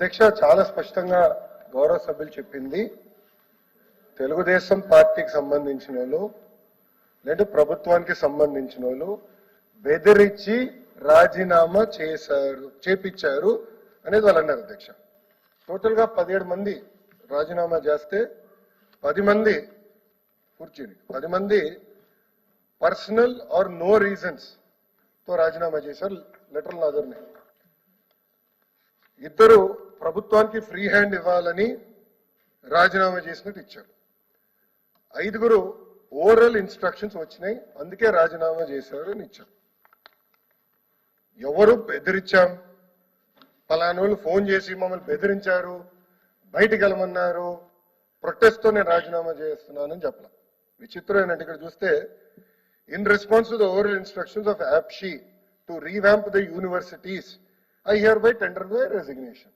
అధ్యక్ష చాలా స్పష్టంగా గౌరవ సభ్యులు చెప్పింది. తెలుగుదేశం పార్టీకి సంబంధించిన వాళ్ళు లేదా ప్రభుత్వానికి సంబంధించిన వాళ్ళు బెదిరించి రాజీనామా చేశారు చేపించారు అనేది వాళ్ళు అన్నారు అధ్యక్ష. టోటల్గా పదిహేడు మంది రాజీనామా చేస్తే పది మంది కూర్చుని పది మంది పర్సనల్ ఆర్ నో రీజన్స్తో రాజీనామా చేశారు లెటర్లు నాదర్ని ఇద్దరు ప్రభుత్వానికి ఫ్రీ హ్యాండ్ ఇవ్వాలని రాజీనామా చేసినట్టు ఇచ్చారు. ఐదుగురు ఓరల్ ఇన్స్ట్రక్షన్స్ వచ్చినాయి అందుకే రాజీనామా చేశారు అని ఇచ్చారు. ఎవరు బెదిరించాం? పలానోళ్ళు ఫోన్ చేసి మమ్మల్ని బెదిరించారు బయటికి వెళ్ళమన్నారు ప్రొటెస్ట్తో నేను రాజీనామా చేస్తున్నానని చెప్పలా. విచిత్రం ఏంటంటే ఇక్కడ చూస్తే in response to the oral instructions of APSCHE to revamp the universities I hereby tender by resignation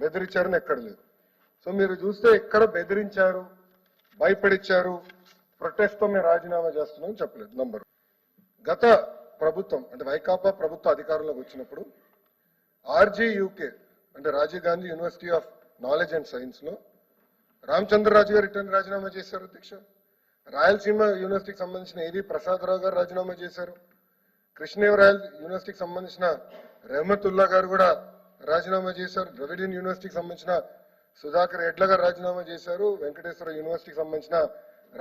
బెదిరించారని ఎక్కడ లేదు. సో మీరు చూస్తే ఎక్కడ బెదిరించారు భయపడిచ్చారు ప్రొటెస్ట్తో మేము రాజీనామా చేస్తున్నాం చెప్పలేదు నంబర్. గత ప్రభుత్వం అంటే వైకాపా ప్రభుత్వ అధికారంలోకి వచ్చినప్పుడు ఆర్జీ యూకే అంటే Rajiv Gandhi university of knowledge and సైన్స్లో రామచంద్రరాజు గారు ఇటువంటి రాజీనామా చేశారు అధ్యక్ష. రాయలసీమ యూనివర్సిటీకి సంబంధించిన ఏది ప్రసాదరావు గారు రాజీనామా చేశారు. కృష్ణదేవరాయల్ యూనివర్సిటీకి సంబంధించిన రెహమతుల్లా గారు కూడా రాజీనామా చేశారు. ద్రవిడియన్ యూనివర్సిటీకి సంబంధించిన సుధాకర్ ఎడ్ల గారు రాజీనామా చేశారు. వెంకటేశ్వర యూనివర్సిటీకి సంబంధించిన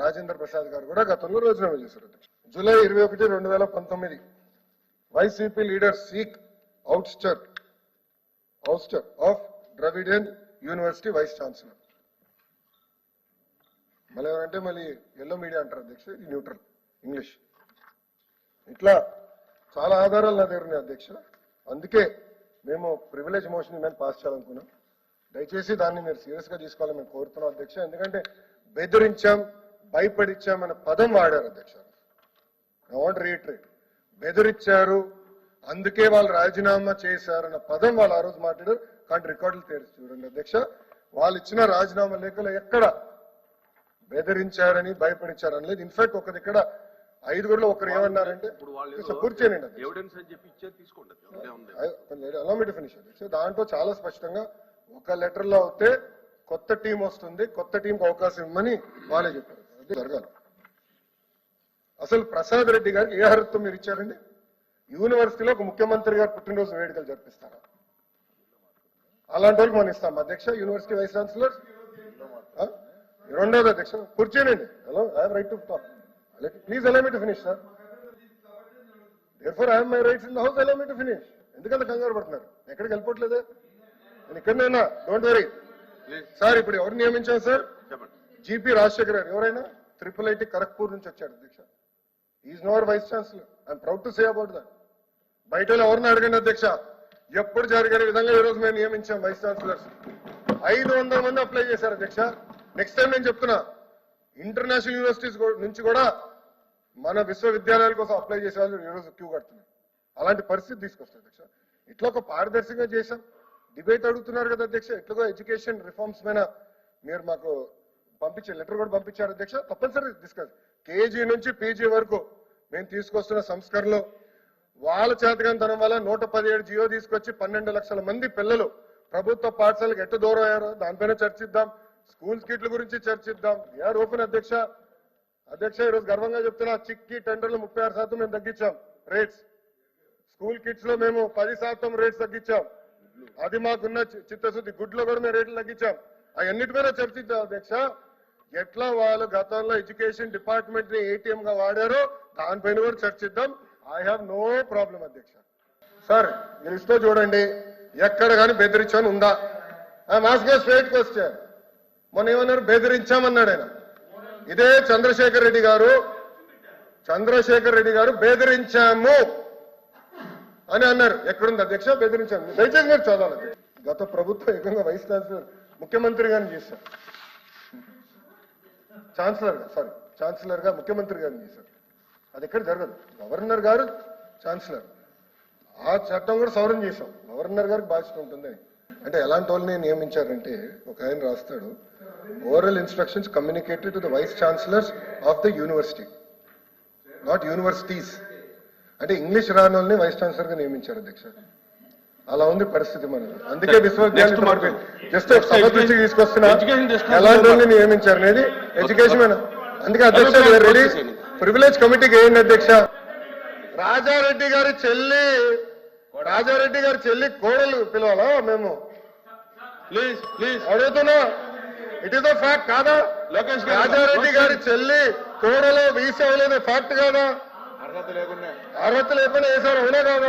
రాజేంద్ర ప్రసాద్ గారు కూడా గతంలో రాజీనామా చేశారు జూలై ఇరవై ఒకటి రెండు వేల పంతొమ్మిది. YCP leader seek ouster ouster of Dravidian university vice chancellor. మళ్ళీ ఏమంటే మళ్ళీ ఎల్లో మీడియా అంటారు అధ్యక్ష ఇది న్యూట్రల్ ఇంగ్లీష్. ఇట్లా చాలా ఆధారాలు నా దగ్గర ఉన్నాయి అధ్యక్ష అందుకే మేము ప్రివిలేజ్ మోషన్ మీద పాస్ చేయాలనుకున్నాం. దయచేసి దాన్ని మీరు సీరియస్గా తీసుకోవాలని మేము కోరుతున్నాం అధ్యక్ష. ఎందుకంటే బెదిరించాం భయపడిచ్చాం అనే పదం వాడారు అధ్యక్ష. ఐ వాంట్ రీట్రేట్ బెదిరించారు అందుకే వాళ్ళు రాజీనామా చేశారన్న పదం వాళ్ళు ఆ రోజు మాట్లాడారు. కానీ రికార్డులు తెరిచి చూడండి అధ్యక్ష. వాళ్ళు ఇచ్చిన రాజీనామా లేఖలో ఎక్కడ బెదిరించారని భయపడించారని లేదు. ఇన్ఫాక్ట్ ఒక దగ్గర ఐదుగురులో ఒకరు ఏమన్నారంటే కూర్చోనండి. ఎవిడెన్స్ అని చెప్పి ఇచ్చేది తీసుకోండి. దాంట్లో చాలా స్పష్టంగా ఒక లెటర్లో అయితే కొత్త టీం వస్తుంది కొత్త టీంకి అవకాశం ఇవ్వమని వాళ్ళే చెప్పారు. అది జరగాలి. అసలు ప్రసాద్ రెడ్డి గారికి ఏ అర్హత మీరు ఇచ్చారండి? యూనివర్సిటీలో ఒక ముఖ్యమంత్రి గారు పుట్టినరోజు వేడుకలు జరిపిస్తారా? అలాంటి వాళ్ళకి మనం ఇస్తాం. అధ్యక్ష యూనివర్సిటీ వైస్ ఛాన్సలర్? రెండోది అధ్యక్ష. కూర్చోనండి hello I have right to talk please allow me to finish sir therefore I have my rights in house allow me to finish ఎందుకంత కంగారు పడుతున్నారు? ఎక్కడికి వెళ్ళిపోవట్లేదే? నేను ఇక్కడనే డోంట్ వరీ సార్ ఇప్పుడు ఎవరు నియమించారు సార్ జీపీ రాజశేఖర్ గారు. ఎవరైనా? ట్రిపుల్ ఐటీ ఖరగ్పూర్ నుంచి వచ్చాడు అధ్యక్ష. Is nowhere vice chancellor I'm proud to say about that బయట ఎవరిని అడగండి అధ్యక్ష? ఎప్పుడు జరిగిన విధంగా ఈ రోజు మేము నియమించాం వైస్ ఛాన్సలర్స్ ఐదు వందల మంది అప్లై చేశారు అధ్యక్ష. నెక్స్ట్ టైం నేను చెప్తున్నా. ఇంటర్నేషనల్ యూనివర్సిటీస్ నుంచి కూడా మన విశ్వవిద్యాలయాల కోసం అప్లై చేసే వాళ్ళు ఈరోజు క్యూ కడుతున్నారు. అలాంటి పరిస్థితి తీసుకొస్తుంది అధ్యక్ష. ఇట్లా ఒక పారదర్శకంగా చేశాం. డిబేట్ అడుగుతున్నారు కదా అధ్యక్ష. ఇట్లా ఎడ్యుకేషన్ రిఫార్మ్స్ పైన మీరు మాకు పంపించే లెటర్ కూడా పంపించారు అధ్యక్ష. తప్పనిసరి డిస్కస్. కేజీ నుంచి పీజీ వరకు మేము తీసుకొస్తున్న సంస్కరణలో వాళ్ళ చేతకంతనం వల్ల నూట పదిహేడు జియో తీసుకొచ్చి పన్నెండు లక్షల మంది పిల్లలు ప్రభుత్వ పాఠశాలకు ఎట్టు దూరం అయ్యారో దానిపైన చర్చిద్దాం. స్కూల్ కిట్ల గురించి చర్చిద్దాం. యార్ ఓపెన్ అధ్యక్ష. అధ్యక్ష ఈరోజు గర్వంగా చెప్తున్నా చిక్కి టెండర్లు ముప్పై ఆరు శాతం మేము తగ్గించాం రేట్స్. స్కూల్ కిట్స్లో మేము పది శాతం రేట్స్ తగ్గించాం. అది మాకున్న చిత్తశుద్ధి. గుడ్లో కూడా మేము రేట్లు తగ్గించాం. అవన్నిటి మీద చర్చించాం అధ్యక్ష. ఎట్లా వాళ్ళు గతంలో ఎడ్యుకేషన్ డిపార్ట్మెంట్ని ఏటీఎం గా వాడారో దానిపైన కూడా చర్చిద్దాం. ఐ హావ్ నో ప్రాబ్లం అధ్యక్ష. సార్ మీరు చూడండి. ఎక్కడ కానీ బెదిరించాను ఉందా? మాస్గా స్ట్రేట్ క్వశ్చన్. మొన్న ఏమన్నారు? బెదిరించామన్నాడు ఆయన. ఇదే చంద్రశేఖర్ రెడ్డి గారు చంద్రశేఖర్ రెడ్డి గారు బెదిరించాము అని అన్నారు. ఎక్కడుంది అధ్యక్ష? బెదిరించాము. దయచేసి మీరు చదవాలి. గత ప్రభుత్వం ఏకంగా వైస్ ఛాన్సలర్ ముఖ్యమంత్రి గారిని చేశారు. ఛాన్సలర్ సారీ ఛాన్సలర్గా ముఖ్యమంత్రి గారిని చేశారు. అది ఎక్కడ జరగదు. గవర్నర్ గారు ఛాన్సలర్. ఆ చట్టం కూడా సవరణ చేశాం. గవర్నర్ గారికి బాధ్యత ఉంటుంది. అంటే ఎలాంటి వాళ్ళని నియమించారంటే ఒక ఆయన రాస్తాడు oral instructions communicated to the vice chancellors of the university not universities అంటే ఇంగ్లీష్ రాని వాళ్ళని వైస్ ఛాన్సలర్గా నియమించారు అధ్యక్ష. అలా ఉంది పరిస్థితి మనది. అందుకే విశ్వవిద్యాలయం. జస్ట్ Next సభ education- దృష్టికి తీసుకొస్తున్నా ఎలాంటి వాళ్ళని నియమించారు అనేది ఎడ్యుకేషన్ అందుకే అధ్యక్ష రెడీ. ప్రివిలేజ్ కమిటీకి ఏంటి అధ్యక్ష? రాజారెడ్డి గారి చెల్లి రాజారెడ్డి గారి చెల్లి కోడలు పిలవాలా మేము? ప్లీజ్ ప్లీజ్ అడుగుతున్నా. ఇట్ ఇస్ ద ఫ్యాక్ట్ కాదా? లోకేష్ రాజారెడ్డి గారి చెల్లి కోడలో వీసా అవ్వలేదు ఫ్యాక్ట్ కాదా? అర్హత లేకుండా. అర్హత లేకుండా వేశారు అవునా కాదా?